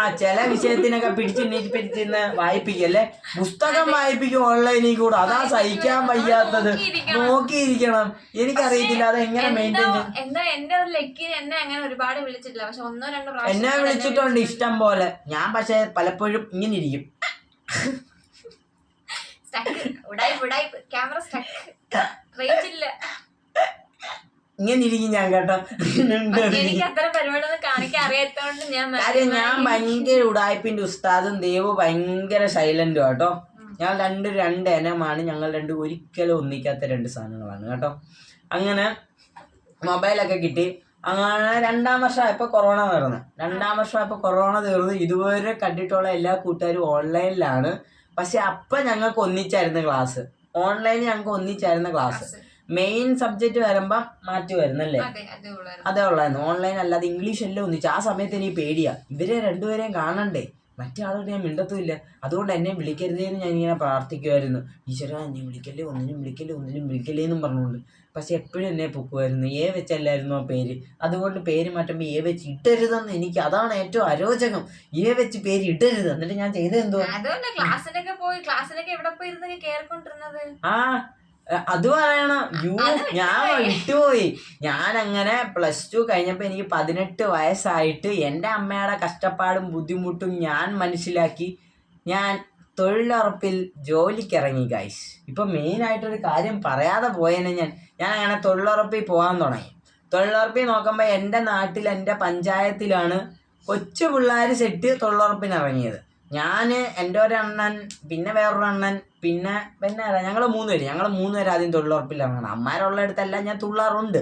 ആ ചില വിഷയത്തിനൊക്കെ പിടിച്ച് പിടിച്ചിരുന്ന് വായിപ്പിക്കല്ലേ? പുസ്തകം വായിപ്പിക്കും ഓൺലൈനിൽ കൂടെ. അതാ സഹിക്കാൻ വയ്യാത്തത്. നോക്കിയിരിക്കണം. എനിക്കറിയത്തില്ല അത് എങ്ങനെ മെയിന്റെയിൻ എന്തോ എന്റെ ലക്കിന് എന്നെ അങ്ങനെ ഒരുപാട് വിളിച്ചിട്ടില്ല. പക്ഷെ ഒന്നോ രണ്ടോ പ്രാവശ്യം എന്നെ വിളിച്ചിട്ടുണ്ട് ഇഷ്ടം പോലെ. ഞാൻ പക്ഷെ പലപ്പോഴും ഇങ്ങനെ ഇരിക്കും. ക്യാമറ സ്റ്റക്ക് റേഞ്ച് ഇല്ല. ഇങ്ങനെ ഇരിക്കും ഞാൻ കേട്ടോ. എനിക്ക് അത്ര പരിപാടിയൊന്നും കാണിക്കാൻ ഞാൻ കാര്യം ഞാൻ ഭയങ്കര ഉടായ്പിന്റെ ഉസ്താദും ദേവ് ഭയങ്കര സൈലന്റും കേട്ടോ ഞാൻ രണ്ട് രണ്ട് ഇനമാണ്. ഞങ്ങൾ രണ്ട് ഒരിക്കലും ഒന്നിക്കാത്ത രണ്ട് സാധനങ്ങളാണ് കേട്ടോ. അങ്ങനെ മൊബൈലൊക്കെ കിട്ടി. അങ്ങനെ രണ്ടാം വർഷമായപ്പോൾ കൊറോണ തീർന്നു. രണ്ടാം വർഷമായപ്പോൾ കൊറോണ തീർന്ന്. ഇതുവരെ കണ്ടിട്ടുള്ള എല്ലാ കൂട്ടുകാരും ഓൺലൈനിലാണ് പക്ഷെ അപ്പം ഞങ്ങൾക്ക് ഒന്നിച്ചായിരുന്നു ക്ലാസ് ഓൺലൈനിൽ ഞങ്ങൾക്ക് ഒന്നിച്ചായിരുന്നു ക്ലാസ് മെയിൻ സബ്ജക്റ്റ് വരുമ്പോ മാറ്റി വരുന്നല്ലേ? അതെ ഉള്ളായിരുന്നു. ഓൺലൈൻ അല്ലാതെ ഇംഗ്ലീഷ് എല്ലാം ഒന്നിച്ച്. ആ സമയത്ത് എനിക്ക് പേടിയാ. ഇവരെ രണ്ടുപേരെയും കാണണ്ടേ? മറ്റേ ആളോട് ഞാൻ മിണ്ടത്തുമില്ല. അതുകൊണ്ട് എന്നെ വിളിക്കരുതേന്ന് ഞാൻ ഇങ്ങനെ പ്രാർത്ഥിക്കുമായിരുന്നു ഈശ്വര എന്നെ വിളിക്കല്ലേ? ഒന്നിനും വിളിക്കല്ലേ? ഒന്നിനും വിളിക്കല്ലേ എന്നും പറഞ്ഞുകൊണ്ട്. പക്ഷെ എപ്പോഴും എന്നെ പൊക്കുമായിരുന്നു ഏ വെച്ചല്ലായിരുന്നു ആ പേര്. അതുകൊണ്ട് പേര് മാറ്റുമ്പോൾ ഏ വെച്ച് ഇട്ടരുതെന്ന് എനിക്ക് അതാണ് ഏറ്റവും അരോചകം. ഏ വെച്ച് പേര് ഇടരുത്. എന്നിട്ട് ഞാൻ കേറിക്കൊണ്ടിരുന്നത്? ആ അത് പറയണം. യു ഞാൻ വിട്ടുപോയി. ഞാൻ അങ്ങനെ പ്ലസ് ടു കഴിഞ്ഞപ്പോൾ എനിക്ക് പതിനെട്ട് വയസ്സായിട്ട് എന്റെ അമ്മയുടെ കഷ്ടപ്പാടും ബുദ്ധിമുട്ടും ഞാൻ മനസ്സിലാക്കി. ഞാൻ തൊഴിലുറപ്പിൽ ജോലിക്കിറങ്ങി ഗൈസ് ഇപ്പൊ മെയിൻ ആയിട്ടൊരു കാര്യം പറയാതെ പോയേനെ ഞാൻ. ഞാൻ അങ്ങനെ തൊഴിലുറപ്പിൽ പോകാൻ തുടങ്ങി. തൊഴിലുറപ്പിൽ നോക്കുമ്പോൾ എന്റെ നാട്ടിൽ എന്റെ പഞ്ചായത്തിലാണ് കൊച്ചു പിള്ളേർ സെറ്റ് തൊഴിലുറപ്പിന് ഇറങ്ങിയത്. ഞാൻ എന്റെ ഒരെണ്ണൻ പിന്നെ വേറൊരു അണ്ണൻ പിന്നെ പിന്നെ ഞങ്ങൾ മൂന്ന് പേര്. ഞങ്ങൾ മൂന്ന് പേര് ആദ്യം തൊഴിലുറപ്പിൽ ഇറങ്ങണം അമ്മാരുള്ളിടത്തെല്ലാം ഞാൻ തുള്ളാറുണ്ട്.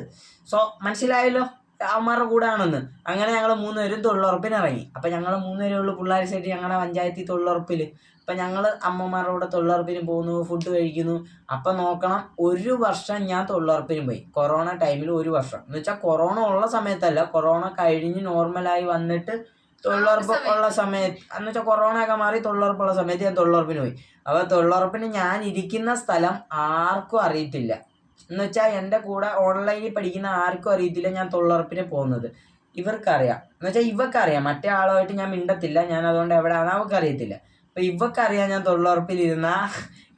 സോ മനസ്സിലായല്ലോ? അവന്മാരുടെ കൂടെ ആണെന്ന്. അങ്ങനെ ഞങ്ങൾ മൂന്നുപേരും തൊഴിലുറപ്പിന് ഇറങ്ങി അപ്പം ഞങ്ങൾ മൂന്ന് ഉള്ളൂ പിള്ളേർ സൈഡ് ഞങ്ങളുടെ പഞ്ചായത്തിൽ തൊഴിലുറപ്പിൽ അപ്പം ഞങ്ങൾ അമ്മമാരുടെ കൂടെ തൊഴിലുറപ്പിന് പോകുന്നു ഫുഡ് കഴിക്കുന്നു. അപ്പം നോക്കണം ഒരു വർഷം ഞാൻ തൊഴിലുറപ്പിന് പോയി. കൊറോണ ടൈമിൽ ഒരു വർഷം. എന്ന് വെച്ചാൽ കൊറോണ ഉള്ള സമയത്തല്ല കൊറോണ കഴിഞ്ഞ് നോർമലായി വന്നിട്ട് തൊഴിലുറപ്പ് ഉള്ള സമയത്ത്. എന്ന് വെച്ചാൽ കൊറോണ ഒക്കെ മാറി തൊഴിലുറപ്പുള്ള സമയത്ത് ഞാൻ തൊഴിലുറപ്പിന് പോയി. അപ്പോൾ തൊഴിലുറപ്പിന് ഞാൻ ഇരിക്കുന്ന സ്ഥലം ആർക്കും അറിയത്തില്ല. എന്ന് വെച്ചാൽ എന്റെ കൂടെ ഓൺലൈനിൽ പഠിക്കുന്ന ആർക്കും അറിയത്തില്ല ഞാൻ തൊഴിലുറപ്പിന് പോകുന്നത്. ഇവർക്കറിയാം. എന്ന് വെച്ചാൽ ഇവക്കറിയാം മറ്റേ ആളുമായിട്ട് ഞാൻ മിണ്ടത്തില്ല. ഞാൻ അതുകൊണ്ട് എവിടെയാണ് അവർക്ക് അറിയത്തില്ല. അപ്പൊ ഇവക്കറിയാം ഞാൻ തൊഴിലുറപ്പിലിരുന്ന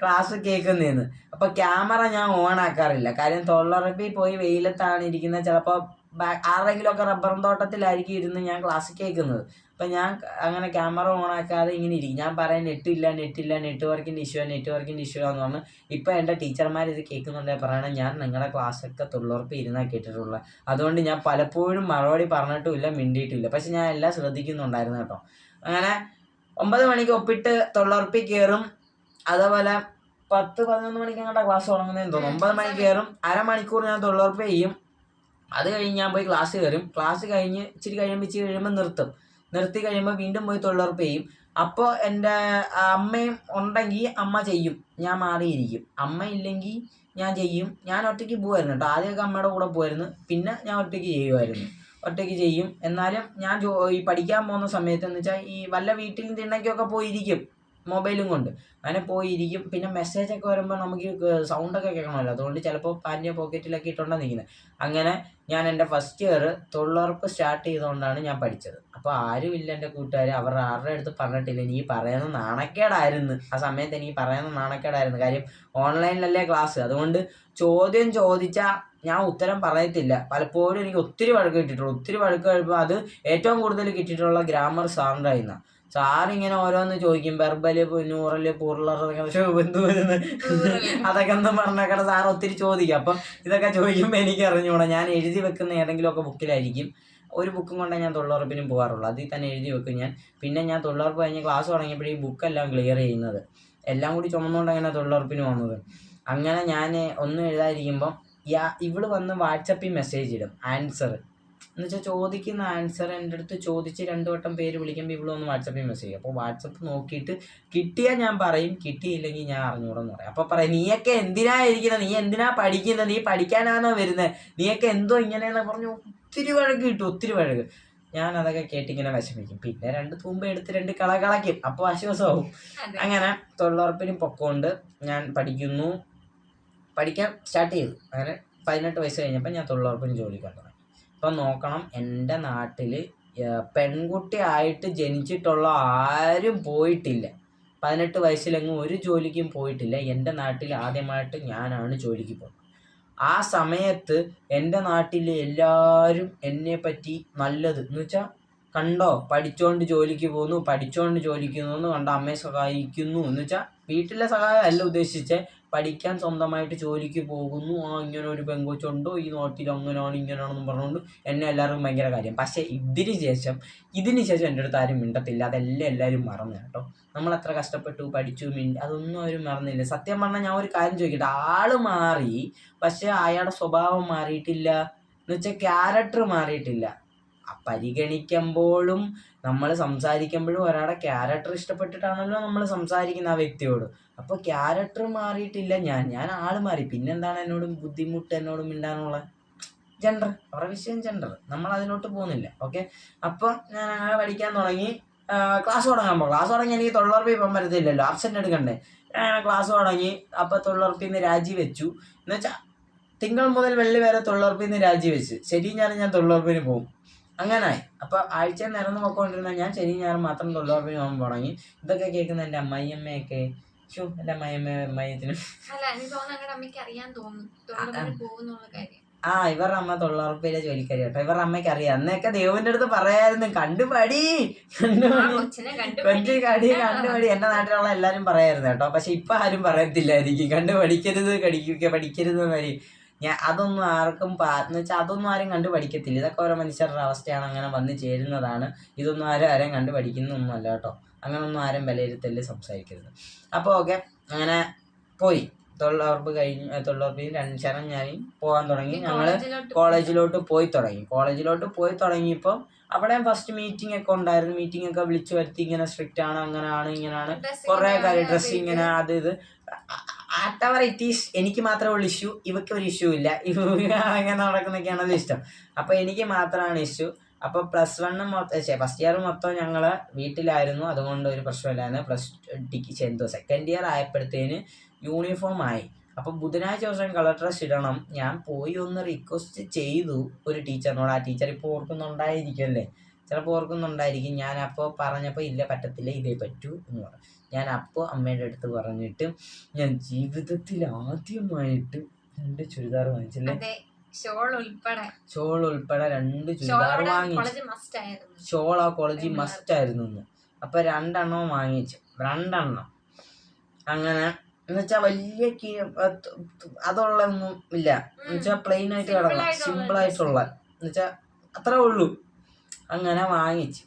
ക്ലാസ് കേൾക്കുന്നതെന്ന് അപ്പൊ ക്യാമറ ഞാൻ ഓൺ ആക്കാറില്ല. കാര്യം തൊഴിലുറപ്പിൽ പോയി വെയിലത്താണ് ഇരിക്കുന്നത് ചിലപ്പോൾ ആരെങ്കിലും ഒക്കെ റബ്ബർ തോട്ടത്തിലായിരിക്കും ഇരുന്ന് ഞാൻ ക്ലാസ് കേൾക്കുന്നത്. അപ്പം ഞാൻ അങ്ങനെ ക്യാമറ ഓൺ ആക്കാതെ ഇങ്ങനെ ഇരിക്കും. ഞാൻ പറയാൻ നെറ്റില്ല നെറ്റില്ല നെറ്റ്വർക്കിന്റെ ഇഷ്യൂ നെറ്റ്വർക്കിന്റെ ഇഷ്യൂ എന്ന് പറഞ്ഞ് ഇപ്പോൾ എന്റെ ടീച്ചർമാർ ഇത് കേൾക്കുന്നുണ്ടെങ്കിൽ പറയണം ഞാൻ നിങ്ങളുടെ ക്ലാസ്സൊക്കെ തൊഴിലുറപ്പ് ഇരുന്നാൽ കേട്ടിട്ടുള്ളത് അതുകൊണ്ട് ഞാൻ പലപ്പോഴും മറുപടി പറഞ്ഞിട്ടുമില്ല മിണ്ടിയിട്ടുമില്ല. പക്ഷെ ഞാൻ എല്ലാം ശ്രദ്ധിക്കുന്നുണ്ടായിരുന്നു കേട്ടോ. അങ്ങനെ ഒമ്പത് മണിക്ക് ഒപ്പിട്ട് തൊഴിലുറപ്പിൽ കയറും അതേപോലെ പത്ത് പതിനൊന്ന് മണിക്ക് ഞങ്ങളുടെ ക്ലാസ് തുടങ്ങുന്നതെന്ന് തോന്നുന്നു. ഒമ്പത് മണിക്ക് കയറും അരമണിക്കൂർ ഞാൻ തൊഴിലുറപ്പ് ചെയ്യും. അത് കഴിഞ്ഞ് ഞാൻ പോയി ക്ലാസ് കയറും ക്ലാസ് കഴിഞ്ഞ് ഇച്ചിരി കഴിയുമ്പോൾ ഇച്ചിരി കഴിയുമ്പോൾ നിർത്തും. നിർത്തി കഴിയുമ്പോൾ വീണ്ടും പോയി തൊഴിലുറപ്പ് ചെയ്യും. അപ്പോൾ എന്റെ അമ്മയും ഉണ്ടെങ്കിൽ അമ്മ ചെയ്യും. ഞാൻ മാറിയിരിക്കും. അമ്മ ഇല്ലെങ്കിൽ ഞാൻ ചെയ്യും. ഞാൻ ഒറ്റയ്ക്ക് പോകുമായിരുന്നു കേട്ടോ. ആദ്യമൊക്കെ അമ്മയുടെ കൂടെ പോയിരുന്നു പിന്നെ ഞാൻ ഒറ്റയ്ക്ക് ചെയ്യുമായിരുന്നു ഒറ്റയ്ക്ക് ചെയ്യും. എന്നാലും ഞാൻ ജോ ഈ പഠിക്കാൻ പോകുന്ന സമയത്ത് എന്ന് വെച്ചാൽ ഈ വല്ല വീട്ടിൽ തിണ്ണയ്ക്കൊക്കെ പോയിരിക്കും. മൊബൈലും കൊണ്ട്. അങ്ങനെ പോയിരിക്കും. പിന്നെ മെസ്സേജ് ഒക്കെ വരുമ്പോൾ നമുക്ക് സൗണ്ടൊക്കെ കേൾക്കണമല്ലോ. അതുകൊണ്ട് ചിലപ്പോൾ പാന്റെ പോക്കറ്റിലൊക്കെ ഇട്ടുകൊണ്ടാണ് നിൽക്കുന്നത് അങ്ങനെ ഞാൻ എന്റെ ഫസ്റ്റ് ഇയർ തൊഴിലുറപ്പ് സ്റ്റാർട്ട് ചെയ്തുകൊണ്ടാണ് ഞാൻ പഠിച്ചത്. അപ്പോൾ ആരുമില്ല എന്റെ കൂട്ടുകാർ അവർ ആരുടെ അടുത്ത് പറഞ്ഞിട്ടില്ല. നീ പറയുന്ന നാണക്കേടായിരുന്നു. ആ സമയത്ത് എനിക്ക് പറയുന്ന നാണക്കേടായിരുന്നു. കാര്യം ഓൺലൈനിലല്ലേ ക്ലാസ്. അതുകൊണ്ട് ചോദ്യം ചോദിച്ചാൽ ഞാൻ ഉത്തരം പറയത്തില്ല. പലപ്പോഴും എനിക്ക് ഒത്തിരി വഴക്ക് കിട്ടിയിട്ടുള്ളൂ ഒത്തിരി വഴക്ക് കഴിയുമ്പോൾ അത് ഏറ്റവും കൂടുതൽ കിട്ടിയിട്ടുള്ള ഗ്രാമർ സാറിന്റെ ആയിരുന്നു സാറിങ്ങനെ ഓരോന്ന് ചോദിക്കും. ബെർബൽ നൂറൽ പൂർളർ അതൊക്കെ ഒന്നും പറഞ്ഞേക്കട സാർ ഒത്തിരി ചോദിക്കും. അപ്പം ഇതൊക്കെ ചോദിക്കുമ്പോൾ എനിക്ക് അറിഞ്ഞുകൂടാ ഞാൻ എഴുതി വെക്കുന്ന ഏതെങ്കിലുമൊക്കെ ബുക്കിലായിരിക്കും. ഒരു ബുക്കും കൊണ്ടേ ഞാൻ തൊഴിലുറപ്പിനും പോകാറുള്ളൂ അതിൽ തന്നെ എഴുതി വെക്കും ഞാൻ. പിന്നെ ഞാൻ തൊഴിലുറപ്പ് കഴിഞ്ഞ് ക്ലാസ് തുടങ്ങിയപ്പോഴേ ഈ ബുക്കെല്ലാം ക്ലിയർ ചെയ്യുന്നത്. എല്ലാം കൂടി ചുമന്നുകൊണ്ട് അങ്ങനെ തൊഴിലുറപ്പിന് വന്നത് അങ്ങനെ ഞാൻ ഒന്നും എഴുതാതിരിക്കുമ്പം ഇവൾ വന്ന് വാട്സപ്പിൽ മെസ്സേജ് ഇടും. ആൻസർ എന്ന് വെച്ചാൽ ചോദിക്കുന്ന ആൻസർ എന്റെ അടുത്ത് ചോദിച്ച് രണ്ടു വട്ടം പേര് വിളിക്കുമ്പോൾ ഇവൾ ഒന്ന് വാട്സപ്പിൽ മെസ്സേജ് ചെയ്യും. അപ്പോൾ വാട്സപ്പ് നോക്കിയിട്ട് കിട്ടിയാൽ ഞാൻ പറയും കിട്ടിയില്ലെങ്കിൽ ഞാൻ അറിഞ്ഞൂടെന്ന് പറയും. അപ്പോൾ പറയും നീയൊക്കെ എന്തിനാ ഇരിക്കുന്നത് നീ എന്തിനാ പഠിക്കുന്നത് നീ പഠിക്കാനാണോ വരുന്നത് നീയൊക്കെ എന്തോ ഇങ്ങനെയെന്ന് പറഞ്ഞു ഒത്തിരി വഴക്ക് കിട്ടും ഒത്തിരി വഴക്ക്. ഞാൻ അതൊക്കെ കേട്ടിങ്ങനെ വിഷമിക്കും. പിന്നെ രണ്ട് തൂമ്പ എടുത്ത് രണ്ട് കളകളയ്ക്കും. അപ്പോൾ ആശ്വാസമാവും. അങ്ങനെ തൊഴിലുറപ്പിന് പൊക്കോണ്ട് ഞാൻ പഠിക്കുന്നു. പഠിക്കാൻ സ്റ്റാർട്ട് ചെയ്തു. അങ്ങനെ പതിനെട്ട് വയസ്സ് കഴിഞ്ഞപ്പോൾ ഞാൻ തൊഴിലുറപ്പിന് ജോലി തുടങ്ങി അപ്പം നോക്കണം എന്റെ നാട്ടിൽ പെൺകുട്ടി ആയിട്ട് ജനിച്ചിട്ടുള്ള ആരും പോയിട്ടില്ല. പതിനെട്ട് വയസ്സിലെങ്ങും ഒരു ജോലിക്കും പോയിട്ടില്ല. എന്റെ നാട്ടിൽ ആദ്യമായിട്ട് ഞാനാണ് ജോലിക്ക് പോകുന്നത്. ആ സമയത്ത് എന്റെ നാട്ടിലെ എല്ലാവരും എന്നെ പറ്റി നല്ലത് എന്ന് വെച്ചാൽ കണ്ടോ പഠിച്ചോണ്ട് ജോലിക്ക് പോകുന്നു പഠിച്ചോണ്ട് ജോലിക്ക് പോകുന്നു കണ്ട അമ്മയെ സഹായിക്കുന്നു എന്ന് വെച്ചാൽ വീട്ടിലെ സഹായം അല്ല ഉദ്ദേശിച്ചേ പഠിക്കാൻ സ്വന്തമായിട്ട് ജോലിക്ക് പോകുന്നു. ആ ഇങ്ങനെ ഒരു പെങ്കൊച്ചുണ്ടോ? ഈ നോട്ടിൽ അങ്ങനെയാണ് ഇങ്ങനെയാണെന്നും പറഞ്ഞുകൊണ്ട് എന്നെ എല്ലാവർക്കും ഭയങ്കര കാര്യം. പക്ഷേ ഇതിന് ശേഷം ഇതിന് ശേഷം എന്റെ അടുത്ത് ആരും മിണ്ടത്തില്ല. അതെല്ലാം എല്ലാവരും മറന്നു കേട്ടോ. നമ്മൾ എത്ര കഷ്ടപ്പെട്ടു പഠിച്ചു മിണ്ടി അതൊന്നും അവരും മറന്നില്ല. സത്യം പറഞ്ഞാൽ ഞാൻ ഒരു കാര്യം ചോദിക്കട്ടെ? ആൾ മാറി പക്ഷേ അയാളുടെ സ്വഭാവം മാറിയിട്ടില്ല. എന്ന് വെച്ചാൽ ക്യാരക്ടർ മാറിയിട്ടില്ല. പരിഗണിക്കുമ്പോഴും നമ്മൾ സംസാരിക്കുമ്പോഴും ഒരാളുടെ ക്യാരക്ടർ ഇഷ്ടപ്പെട്ടിട്ടാണല്ലോ നമ്മൾ സംസാരിക്കുന്ന ആ വ്യക്തിയോട്. അപ്പോൾ ക്യാരക്ടർ മാറിയിട്ടില്ല. ഞാൻ ഞാൻ ആൾ മാറി. പിന്നെന്താണ് എന്നോട് ബുദ്ധിമുട്ട് എന്നോട് മിണ്ടാനുള്ള ജെൻഡർ അവരുടെ വിഷയം ജെൻഡർ നമ്മൾ അതിലോട്ട് പോകുന്നില്ല. ഓക്കെ അപ്പോൾ ഞാൻ അങ്ങനെ പഠിക്കാൻ തുടങ്ങി. ക്ലാസ് തുടങ്ങാൻ പോകും. ക്ലാസ് തുടങ്ങി എനിക്ക് തൊള്ളുറപ്പ് ഇപ്പം വരത്തില്ലല്ലോ. ആബ്സെന്റ് എടുക്കണ്ടേ? ഞാൻ ക്ലാസ് തുടങ്ങി. അപ്പോൾ തൊള്ളുറപ്പിൽ നിന്ന് രാജി വെച്ചു. എന്ന് വെച്ചാൽ തിങ്കൾ മുതൽ വെള്ളി വരെ തൊള്ളുറപ്പിൽ നിന്ന് രാജി വെച്ച്. ശരി ഞാൻ ഞാൻ തൊള്ളുറപ്പിന് പോകും. അങ്ങനായി. അപ്പോൾ ആഴ്ച നേരം നോക്കൊണ്ടിരുന്ന ഞാൻ ശനി ഞാൻ മാത്രം തൊഴിലുറപ്പിന് പോകാൻ തുടങ്ങി. ഇതൊക്കെ കേൾക്കുന്ന എന്റെ അമ്മയമ്മയൊക്കെ ഷോ എന്റെ അമ്മയമ്മ അമ്മയത്തിന് ആ ഇവരുടെ അമ്മ തൊഴിലുറപ്പിലെ ജോലിക്കാരി കേട്ടോ. ഇവരുടെ അമ്മയ്ക്ക് അറിയാം. അന്നൊക്കെ ദൈവന്റെ അടുത്ത് പറയായിരുന്നു കണ്ടുപടി കൊഞ്ചി കടി കണ്ടുപടി എന്റെ നാട്ടിലുള്ള എല്ലാരും പറയായിരുന്നു കേട്ടോ. പക്ഷെ ഇപ്പൊ ആരും പറയത്തില്ലായിരിക്കും. കണ്ടു പഠിക്കരുത് കടിക്കുക പഠിക്കരുത് എന്നൊരു ഞാൻ അതൊന്നും ആർക്കും പാ- എന്ന് വെച്ചാൽ അതൊന്നും ആരും കണ്ടു പഠിക്കത്തില്ല. ഇതൊക്കെ ഓരോ മനുഷ്യരുടെ അവസ്ഥയാണ് അങ്ങനെ വന്നു ചേരുന്നതാണ്. ഇതൊന്നും ആരും ആരും കണ്ടു പഠിക്കുന്നൊന്നുമല്ല കേട്ടോ. അങ്ങനൊന്നും ആരും വിലയിരുത്തൽ സംസാരിക്കരുത്. അപ്പോൾ ഓക്കെ അങ്ങനെ പോയി. തൊഴിലുറപ്പ് കഴിഞ്ഞ് തൊഴിലുറപ്പിന് രണ്ട് ശരം ഞാൻ പോകാൻ തുടങ്ങി. ഞങ്ങൾ കോളേജിലോട്ട് പോയി. തുടങ്ങി. കോളേജിലോട്ട് പോയി തുടങ്ങിയപ്പോൾ അവിടെ ഫസ്റ്റ് മീറ്റിംഗ് ഒക്കെ ഉണ്ടായിരുന്നു. മീറ്റിംഗ് ഒക്കെ വിളിച്ചു വരുത്തി. ഇങ്ങനെ സ്ട്രിക്റ്റ് ആണ് അങ്ങനെയാണ് ഇങ്ങനെയാണ് കുറേ കാര്യം ഡ്രസ്സിങ്ങനെ ഇങ്ങനെ അത് ഇത്. ആട്ടവർ ഇറ്റ് ഈസ് എനിക്ക് മാത്രമേ ഉള്ളൂ ഇഷ്യൂ ഇവയ്ക്ക് ഒരു ഇഷ്യൂ ഇല്ല. ഇവ അങ്ങനെ നടക്കുന്നൊക്കെയാണല്ലോ ഇഷ്ടം. അപ്പൊ എനിക്ക് മാത്രമാണ് ഇഷ്യൂ അപ്പൊ പ്ലസ് വണ്ണ് മൊത്തം ഫസ്റ്റ് ഇയർ മൊത്തം ഞങ്ങൾ വീട്ടിലായിരുന്നു. അതുകൊണ്ട് ഒരു പ്രശ്നമില്ലായിരുന്നു. പ്ലസ് ഡിഗ്രി എന്തോ സെക്കൻഡ് ഇയർ ആയപ്പോഴത്തേന് യൂണിഫോം ആയി. അപ്പൊ ബുധനാഴ്ച ദിവസം കളർ ഡ്രസ് ഇടണം. ഞാൻ പോയി ഒന്ന് റിക്വസ്റ്റ് ചെയ്തു ഒരു ടീച്ചറിനോട് ആ ടീച്ചർ ഇപ്പോൾ ഓർക്കുന്നുണ്ടായിരിക്കും അല്ലേ ചിലപ്പോൾ ഓർക്കുന്നുണ്ടായിരിക്കും ഞാൻ അപ്പോൾ പറഞ്ഞപ്പോൾ ഇല്ല പറ്റത്തില്ല ഇതേ പറ്റൂ എന്ന് പറഞ്ഞു ഞാൻ അപ്പോൾ അമ്മയുടെ അടുത്ത് പറഞ്ഞിട്ട് ഞാൻ ജീവിതത്തിൽ ആദ്യമായിട്ട് രണ്ട് ചുരിദാർ വാങ്ങിച്ചില്ലേ? ഷോൾ ഉൾപ്പെടെ. ഷോൾ ഉൾപ്പെടെ രണ്ട് ചുരിദാർ വാങ്ങി വാങ്ങിച്ചു. ഷോൾ ആ കോളേജിൽ മസ്റ്റ് ആയിരുന്നു അപ്പൊ രണ്ടെണ്ണം വാങ്ങിച്ചു. രണ്ടെണ്ണം. അങ്ങനെ എന്നുവെച്ചാ വലിയ കീ- അത് അതുള്ള ഒന്നും ഇല്ല എന്നുവെച്ചാ പ്ലെയിൻ ആയിട്ട് കിടക്കണം. സിമ്പിൾ ആയിട്ടുള്ള എന്നുവെച്ചാ അത്രേ ഉള്ളൂ. അങ്ങനെ വാങ്ങിച്ചു.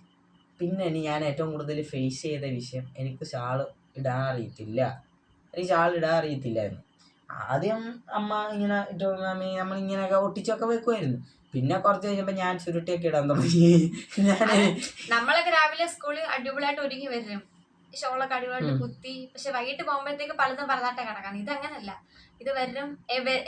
പിന്നെ ഇനി ഞാൻ ഏറ്റവും കൂടുതൽ ഫേസ് ചെയ്ത വിഷയം എനിക്ക് ഷാൾ ഇടാൻ അറിയത്തില്ല. എനിക്ക് ഷാൾ ഇടാൻ അറിയത്തില്ലായിരുന്നു. ആദ്യം അമ്മ ഇങ്ങനെ ഇട്ട് നമ്മളിങ്ങനെയൊക്കെ ഒട്ടിച്ചൊക്കെ വെക്കുമായിരുന്നു പിന്നെ കുറച്ച് കഴിഞ്ഞപ്പോൾ ഞാൻ ചുരുട്ടിയൊക്കെ ഇടാൻ തുടങ്ങി. ഞാൻ നമ്മളൊക്കെ രാവിലെ സ്കൂളിൽ അടിപൊളിയായിട്ട് ഒരുങ്ങി വരും. ഷോളൊക്കെ അടിപൊളിയായിട്ട്. കുത്തി. പക്ഷെ വൈകിട്ട് പോകുമ്പോഴത്തേക്ക് പലതും പറഞ്ഞാട്ടെ കിടക്കാം ഇതങ്ങനല്ല. അങ്ങനല്ല ഇത് വരും.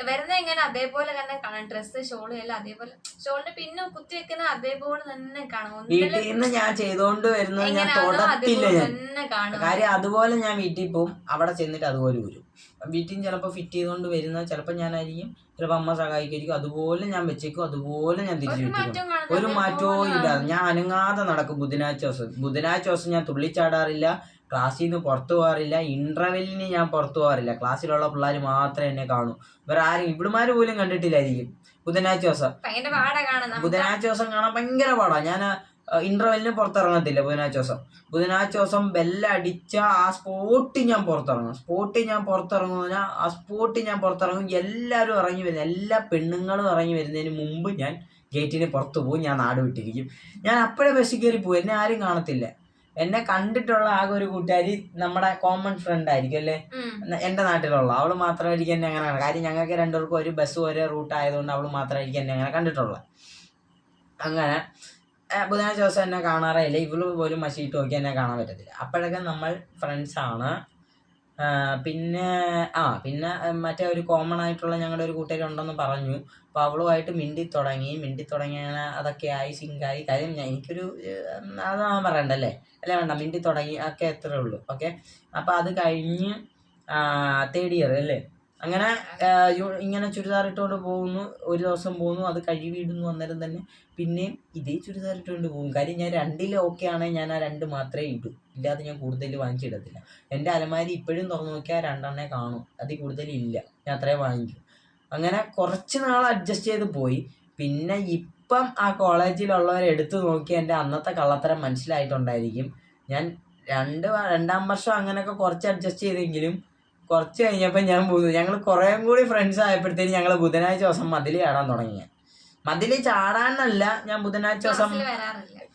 വരുന്ന എങ്ങനെ? അതേപോലെ തന്നെ കാണാം. ഡ്രസ്സ് ഷോൾ എല്ലാം അതേപോലെ. ഷോളിന്റെ പിന്നെ കുത്തി വെക്കുന്ന അതേപോലെ തന്നെ കാണാം. ഒന്നിൽ വീട്ടിൽ നിന്ന് ഞാൻ ചെയ്തോണ്ട് വരുന്നത് ഞാൻ തൊടത്തില്ല തന്നെ കാണും. കാര്യം അതുപോലെ ഞാൻ വീട്ടിൽ പോകും. അവിടെ ചെന്നിട്ട് അതുപോലെ വരും വീട്ടിൽ ചിലപ്പോൾ ഫിറ്റ് ചെയ്തുകൊണ്ട് വരുന്ന ചിലപ്പോൾ ഞാനായിരിക്കും. ചിലപ്പോൾ അമ്മ സഹായിക്കായിരിക്കും. അതുപോലെ ഞാൻ വെച്ചേക്കും. അതുപോലെ ഞാൻ തിരിച്ചു ഒരു മാറ്റവും ഒരു ഇല്ല ഞാൻ അനങ്ങാതെ നടക്കും ബുധനാഴ്ച ദിവസം. ബുധനാഴ്ച ദിവസം ഞാൻ തുള്ളിച്ചാടാറില്ല. ക്ലാസ്സിൽ നിന്ന് പുറത്തു പോകാറില്ല. ഇന്റർവെല്ലിന് ഞാൻ പുറത്തു പോകാറില്ല. ക്ലാസ്സിലുള്ള പിള്ളേർ മാത്രമേ എന്നെ കാണൂ. വേറെ ആരും ഇവിടുമാര് പോലും കണ്ടിട്ടില്ലായിരിക്കും. ബുധനാഴ്ച ദിവസം. ബുധനാഴ്ച ദിവസം കാണാൻ ഭയങ്കര പാടാണ് ഞാൻ ഇന്റർവെല്ലിന് പുറത്തിറങ്ങത്തില്ല ബുധനാഴ്ച ദിവസം. ബുധനാഴ്ച ദിവസം ബെല്ലടിച്ച ആ സ്പോട്ടിൽ ഞാൻ പുറത്തിറങ്ങും. സ്പോട്ടിൽ ഞാൻ പുറത്തിറങ്ങും പറഞ്ഞാൽ ആ സ്പോട്ടിൽ ഞാൻ പുറത്തിറങ്ങും. എല്ലാവരും ഇറങ്ങി വരുന്ന എല്ലാ പെണ്ണുങ്ങളും ഇറങ്ങി വരുന്നതിന് മുമ്പ് ഞാൻ ഗേറ്റിന് പുറത്ത് പോകും ഞാൻ നാട് വിട്ടിരിക്കും. ഞാൻ അപ്പോഴേ ബസ് കയറി പോകും എന്നെ ആരും കാണത്തില്ല. എന്നെ കണ്ടിട്ടുള്ള ആകെ ഒരു കൂട്ടുകാരി നമ്മുടെ കോമൺ ഫ്രണ്ട് ആയിരിക്കും അല്ലേ? എന്റെ നാട്ടിലുള്ള. അവൾ മാത്രമായിരിക്കും എന്നെ അങ്ങനെ കാണാം കാര്യം ഞങ്ങൾക്ക് രണ്ടുപേർക്കും ഒരു ബസ് ഒരേ റൂട്ട് ആയതുകൊണ്ട് അവൾ മാത്രമായിരിക്കും എന്നെ അങ്ങനെ കണ്ടിട്ടുള്ളത് അങ്ങനെ ബുധനാഴ്ച ദിവസം എന്നെ കാണാറേ ഇല്ല. ഇവൾ പോലും മഷീട്ട് നോക്കി എന്നെ കാണാൻ പറ്റത്തില്ല. അപ്പോഴൊക്കെ നമ്മൾ ഫ്രണ്ട്സാണ് പിന്നെ ആ പിന്നെ മറ്റേ ഒരു കോമൺ ആയിട്ടുള്ള ഞങ്ങളുടെ ഒരു കൂട്ടുകാരി ഉണ്ടെന്ന് പറഞ്ഞു. അപ്പോൾ അവളുമായിട്ട് മിണ്ടി തുടങ്ങി. മിണ്ടി തുടങ്ങിയാണ് അതൊക്കെ ആയി സിങ്കായി കാര്യം എനിക്കൊരു അത് ഞാൻ പറയണ്ടല്ലേ? അല്ലേ വേണ്ട മിണ്ടി തുടങ്ങി ഒക്കെ എത്രയേ ഉള്ളൂ. ഓക്കെ? അപ്പോൾ അത് കഴിഞ്ഞ് തേർഡ് ഇയർ അല്ലേ? അങ്ങനെ ഇങ്ങനെ ചുരിദാർ ഇട്ടുകൊണ്ട് പോകുന്നു ഒരു ദിവസം പോകുന്നു അത് കഴുകിയിടുന്നു അന്നേരം തന്നെ. പിന്നെയും ഇതേ ചുരിദാർ ഇട്ടുകൊണ്ട് പോകും. കാര്യം ഞാൻ രണ്ടിൽ ഓക്കെ ആണെങ്കിൽ ഞാൻ ആ രണ്ട് മാത്രമേ ഇടൂ. ഇല്ലാതെ ഞാൻ കൂടുതൽ വാങ്ങിച്ചിടത്തില്ല. എന്റെ അലമാരി ഇപ്പോഴും തുറന്നു നോക്കിയാൽ രണ്ടെണ്ണേ കാണും. അതിൽ കൂടുതലില്ല ഞാൻ അത്രേ വാങ്ങിക്കും. അങ്ങനെ കുറച്ച് നാൾ അഡ്ജസ്റ്റ് ചെയ്ത് പോയി. പിന്നെ ഇപ്പം ആ കോളേജിലുള്ളവരെ എടുത്തു നോക്കി എന്റെ അന്നത്തെ കള്ളത്തരം മനസ്സിലായിട്ടുണ്ടായിരിക്കും. ഞാൻ രണ്ട് രണ്ടാം വർഷം അങ്ങനെയൊക്കെ കുറച്ച് അഡ്ജസ്റ്റ് ചെയ്തെങ്കിലും കുറച്ച് കഴിഞ്ഞപ്പോൾ ഞാൻ ഞങ്ങൾ കുറേയും കൂടി ഫ്രണ്ട്സ് ആയപ്പോഴത്തേക്കും ഞങ്ങൾ ബുധനാഴ്ച ദിവസം മതിൽ ചാടാൻ തുടങ്ങി. മതിൽ ചാടാനല്ല ഞാൻ ബുധനാഴ്ച ദിവസം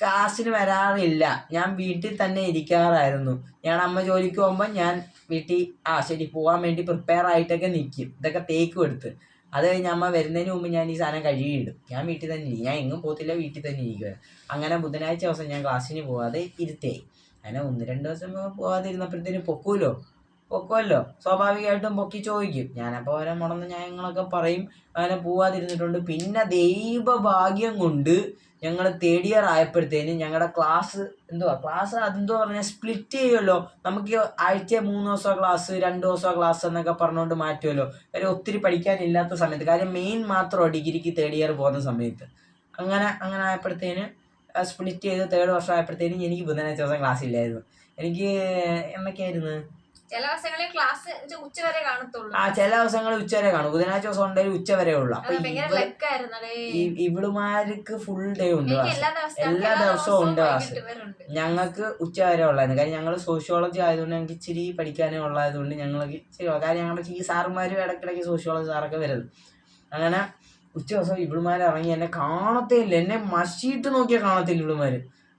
ക്ലാസ്സിന് വരാറില്ല. ഞാൻ വീട്ടിൽ തന്നെ ഇരിക്കാറായിരുന്നു. ഞാൻ അമ്മ ജോലിക്ക് പോകുമ്പോൾ ഞാൻ വീട്ടിൽ ആ ശരി പോകാൻ വേണ്ടി പ്രിപ്പയർ ആയിട്ടൊക്കെ നിൽക്കും ഇതൊക്കെ തേക്കും എടുത്ത്. അത് കഴിഞ്ഞ് അമ്മ വരുന്നതിന് മുമ്പ് ഞാൻ ഈ സാധനം കഴുകിയിടും. ഞാൻ വീട്ടിൽ തന്നെ ഇരിക്കും. ഞാൻ എങ്ങും പോകത്തില്ല വീട്ടിൽ തന്നെ ഇരിക്കുക അങ്ങനെ ബുധനാഴ്ച ദിവസം ഞാൻ ക്ലാസ്സിന് പോകാതെ ഇരുത്തേ. അങ്ങനെ ഒന്ന് രണ്ട് ദിവസം പോകാതിരുന്നപ്പോഴത്തേന് പൊക്കൂലോ? പൊക്കുമല്ലോ സ്വാഭാവികമായിട്ടും പൊക്കി ചോദിക്കും. ഞാനപ്പോൾ ഓരോ മുടന്ന ന്യായങ്ങളൊക്കെ പറയും. അങ്ങനെ പോവാതിരുന്നിട്ടുണ്ട്. പിന്നെ ദൈവഭാഗ്യം കൊണ്ട് ഞങ്ങൾ തേർഡ് ഇയർ ആയപ്പോഴത്തേന് ഞങ്ങളുടെ ക്ലാസ് എന്തുവാ? ക്ലാസ് അതെന്തോ പറഞ്ഞാൽ സ്പ്ലിറ്റ് ചെയ്യുമല്ലോ നമുക്ക് ആഴ്ച മൂന്ന് ദിവസം ക്ലാസ് രണ്ട് ദിവസം ക്ലാസ് എന്നൊക്കെ പറഞ്ഞുകൊണ്ട് മാറ്റുമല്ലോ കാര്യം ഒത്തിരി പഠിക്കാനില്ലാത്ത സമയത്ത്. കാര്യം മെയിൻ മാത്രമോ ഡിഗ്രിക്ക് തേർഡ് ഇയർ പോകുന്ന സമയത്ത്. അങ്ങനെ അങ്ങനെ ആയപ്പോഴത്തേന് സ്പ്ലിറ്റ് ചെയ്ത് തേർഡ് വർഷം ആയപ്പോഴത്തേനും എനിക്ക് ബുധനാഴ്ച ദിവസം ക്ലാസ് ഇല്ലായിരുന്നു. എനിക്ക് എന്നൊക്കെയായിരുന്നു? ചില ദിവസങ്ങളിൽ ക്ലാസ് ഉച്ച വരെ കാണത്തുള്ളൂ. ആ ചില ദിവസങ്ങൾ ഉച്ച വരെ കാണും. ബുധനാഴ്ച ദിവസം ഉണ്ടെങ്കിൽ ഉച്ച വരെ ഉള്ളു. ഇവിടുമാർക്ക് ഫുൾ ഡേ ഉണ്ട് എല്ലാ ദിവസവും ഉണ്ട് ക്ലാസ് ഞങ്ങൾക്ക് ഉച്ച വരെ ഉള്ളായിരുന്നു. കാര്യം ഞങ്ങൾ സോഷ്യോളജി ആയതുകൊണ്ട് ഞങ്ങൾക്ക് ഇച്ചിരി പഠിക്കാനേ ഉള്ളതുകൊണ്ട് ഞങ്ങൾക്ക് ഇച്ചിരി കാര്യം ഞങ്ങളുടെ ഈ സാറുമാരും ഇടയ്ക്കിടയ്ക്ക് സോഷ്യോളജി സാറൊക്കെ വരുന്നത് അങ്ങനെ ഉച്ച ദിവസം ഇവിടുമാർ ഇറങ്ങി എന്നെ കാണത്തേ ഇല്ല. എന്നെ മഷിയിട്ട് നോക്കിയാൽ കാണത്തില്ല ഇവിടുമാർ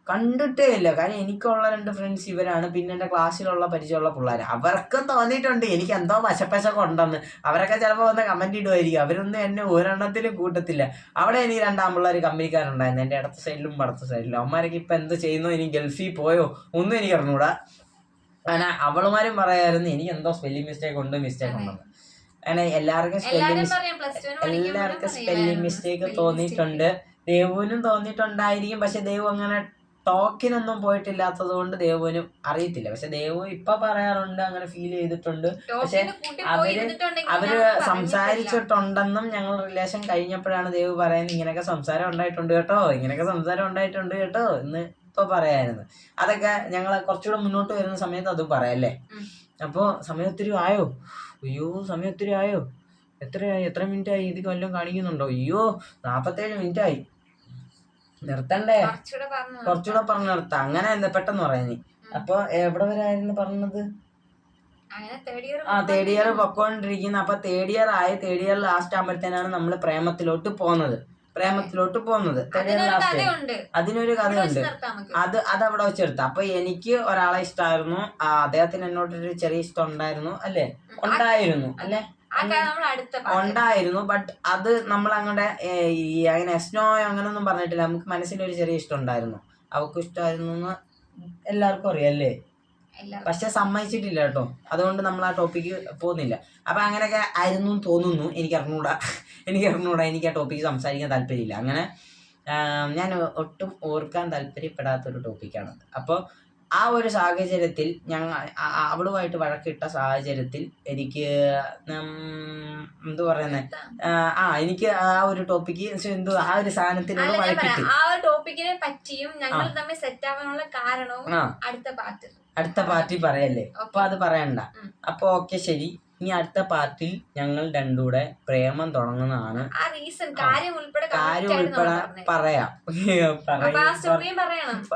കണ്ടിട്ടേ ഇല്ല. കാരണം എനിക്കുള്ള രണ്ട് ഫ്രണ്ട്സ് ഇവരാണ്. പിന്നെ എന്റെ ക്ലാസ്സിലുള്ള പരിചയമുള്ള പിള്ളേർ അവർക്കും തോന്നിയിട്ടുണ്ട്. എനിക്ക് എന്തോ വശപ്പശക്കം ഉണ്ടെന്ന്. അവരൊക്കെ ചിലപ്പോൾ വന്ന് കമന്റ് ഇടുമായിരിക്കും അവരൊന്നും എന്നെ ഒരെണ്ണത്തിലും കൂട്ടത്തില്ല. അവിടെ എനിക്ക് രണ്ടാം പിള്ളേർ കമ്പനിക്കാരുണ്ടായിരുന്നു. എന്റെ ഇടത്ത സൈഡിലും വടത്ത സൈഡിലും അവന്മാരൊക്കെ ഇപ്പം എന്ത് ചെയ്യുന്നു? ഇനി ഗൾഫിൽ പോയോ? ഒന്നും എനിക്ക് അറിഞ്ഞൂടാ അങ്ങനെ അവളുമാരും പറയായിരുന്നു എനിക്ക് എന്തോ സ്പെല്ലിംഗ് മിസ്റ്റേക്ക് ഉണ്ട് മിസ്റ്റേക്ക് ഉണ്ടെന്ന്. അങ്ങനെ എല്ലാവർക്കും സ്പെല്ലിംഗ് എല്ലാവർക്കും സ്പെല്ലിംഗ് മിസ്റ്റേക്ക് തോന്നിയിട്ടുണ്ട്. ദേവുവിനും തോന്നിയിട്ടുണ്ടായിരിക്കും. പക്ഷെ ദേവു അങ്ങനെ ടോക്കിനൊന്നും പോയിട്ടില്ലാത്തത് കൊണ്ട് ദേവുവിനും അറിയത്തില്ല. പക്ഷെ ദേവു ഇപ്പൊ പറയാറുണ്ട് അങ്ങനെ ഫീൽ ചെയ്തിട്ടുണ്ട്. പക്ഷെ അവർ അവർ സംസാരിച്ചിട്ടുണ്ടെന്നും ഞങ്ങൾ റിലേഷൻ കഴിഞ്ഞപ്പോഴാണ് ദേവ് പറയുന്നത് ഇങ്ങനെയൊക്കെ സംസാരം ഉണ്ടായിട്ടുണ്ട് കേട്ടോ ഇങ്ങനെയൊക്കെ സംസാരം ഉണ്ടായിട്ടുണ്ട് കേട്ടോ എന്ന് ഇപ്പൊ പറയായിരുന്നു. അതൊക്കെ ഞങ്ങൾ കുറച്ചുകൂടെ മുന്നോട്ട് വരുന്ന സമയത്ത് അത് പറയാല്ലേ. അപ്പോ സമയം ഒത്തിരി ആയോ? അയ്യോ സമയം ഒത്തിരി ആയോ? എത്രയായി? എത്ര മിനിറ്റ് ആയി? ഇത് കൊല്ലം കാണിക്കുന്നുണ്ടോ? അയ്യോ നാപ്പത്തേഴ് മിനിറ്റ് ആയി. നിർത്തണ്ടേ? കുറച്ചുകൂടെ പറഞ്ഞു നിർത്താം. അങ്ങനെ എന്താ പെട്ടെന്ന് പറയാനി അപ്പൊ എവിടെ വരെ ആയിരുന്നു പറഞ്ഞത് ആ തേർഡ് ഇയർ പൊക്കോണ്ടിരിക്കുന്ന അപ്പൊ തേർഡ് ഇയർ ആയി തേർഡ് ഇയർ ലാസ്റ്റ് ആകുമ്പോഴത്തേനാണ് നമ്മൾ പ്രേമത്തിലോട്ട് പോകുന്നത് പ്രേമത്തിലോട്ട് പോകുന്നത് തേർഡ് ഇയർ അതിനൊരു ലാസ്റ്റ് കഥയുണ്ട്. അതിനൊരു അത് അത് അവിടെ വെച്ചെടുത്ത അപ്പൊ എനിക്ക് ഒരാളെ ഇഷ്ടമായിരുന്നു അദ്ദേഹത്തിന് എന്നോട് ഒരു ചെറിയ ഇഷ്ടം ഉണ്ടായിരുന്നു അല്ലേ? ഉണ്ടായിരുന്നു അല്ലേ? ഉണ്ടായിരുന്നു ബട്ട് അത് നമ്മൾ അങ്ങോട്ട് ഈ അങ്ങനെ എസ്നോയോ അങ്ങനൊന്നും പറഞ്ഞിട്ടില്ല. നമുക്ക് മനസ്സിലൊരു ചെറിയ ഇഷ്ടം ഉണ്ടായിരുന്നു. അവക്കും ഇഷ്ടമായിരുന്നു എന്ന് എല്ലാവർക്കും അറിയാം അല്ലേ? പക്ഷെ സമ്മതിച്ചിട്ടില്ല കേട്ടോ. അതുകൊണ്ട് നമ്മൾ ആ ടോപ്പിക്ക് പോകുന്നില്ല. അപ്പൊ അങ്ങനെയൊക്കെ ആയിരുന്നു തോന്നുന്നു. എനിക്ക് അറിഞ്ഞൂടാ. എനിക്ക് അറിഞ്ഞൂടാ. എനിക്ക് ആ ടോപ്പിക്ക് സംസാരിക്കാൻ താല്പര്യമില്ല. അങ്ങനെ ഞാൻ ഒട്ടും ഓർക്കാൻ താല്പര്യപ്പെടാത്തൊരു ടോപ്പിക്കാണ് അപ്പോൾ ആ ഒരു സാഹചര്യത്തിൽ ഞങ്ങൾ അവളുമായിട്ട് വഴക്കിട്ട സാഹചര്യത്തിൽ എനിക്ക് എന്തു പറയുന്നത് ആ എനിക്ക് ആ ഒരു ടോപ്പിക്ക് എന്തോ ആ ഒരു സാധനത്തിനോട് വഴക്കിട്ട്. ആ ഒരു ടോപ്പിക്കിനെ പറ്റിയും ഞങ്ങൾ തമ്മിൽ സെറ്റ് ആവാനുള്ള കാരണവും അടുത്ത പാർട്ടി അടുത്ത പാർട്ടി പറയല്ലേ? അപ്പൊ അത് പറയണ്ട. അപ്പൊ ഓക്കെ ശരി. ഇനി അടുത്ത പാർട്ടിൽ ഞങ്ങൾ രണ്ടുകൂടെ പ്രേമം തുടങ്ങുന്നതാണ്. കാര്യം ഉൾപ്പെടെ. പറയാം.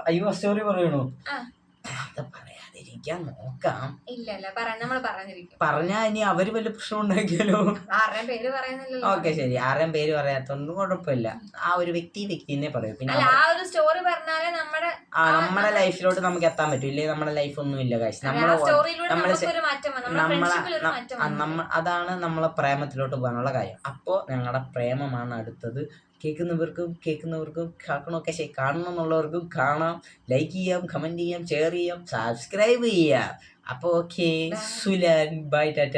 അയ്യോ സ്റ്റോറി പറയണോ. അത് പറയാതിരിക്കാൻ നോക്കാം. ഇല്ല ഇല്ല നമ്മൾ പറഞ്ഞിരിക്കും. പറഞ്ഞാ ഇനി അവർ വല്ല പ്രശ്നം ഉണ്ടാക്കിയാലോ ആരുടെയും പേര് പറയുന്നില്ലല്ലോ ഓക്കെ ശരി. ആരെയും പേര് പറയാത്തൊന്നും കുഴപ്പമില്ല. ആ ഒരു വ്യക്തി വ്യക്തിനെ പറയൂ. പിന്നെ അല്ല ആ ഒരു സ്റ്റോറി പറഞ്ഞാലേ നമ്മുടെ ആ നമ്മുടെ ലൈഫിലോട്ട് നമുക്ക് എത്താൻ പറ്റും. ഇല്ലേ നമ്മുടെ ലൈഫ് ഒന്നും ഇല്ല കാശ് നമ്മളെ സ്റ്റോറിയിലൂടെ നമ്മളെ നമുക്കൊരു മാറ്റം വന്നു. നമ്മുടെ ഒരു മാറ്റം ആ, വന്നു നമ്മ അതാണ് നമ്മളെ പ്രേമത്തിലോട്ട് പോകാനുള്ള കാര്യം. അപ്പോൾ ഞങ്ങളുടെ പ്രേമമാണ് അടുത്തത്. കേൾക്കുന്നവർക്കും കേൾക്കുന്നവർക്കും കേൾക്കണമൊക്കെ ശരി കാണണം എന്നുള്ളവർക്കും കാണാം. ലൈക്ക് ചെയ്യാം കമന്റ് ചെയ്യാം ഷെയർ ചെയ്യാം സബ്സ്ക്രൈബ് ചെയ്യാം. അപ്പോൾ ഓക്കെ സുലാൻ ബൈ ടാറ്റ.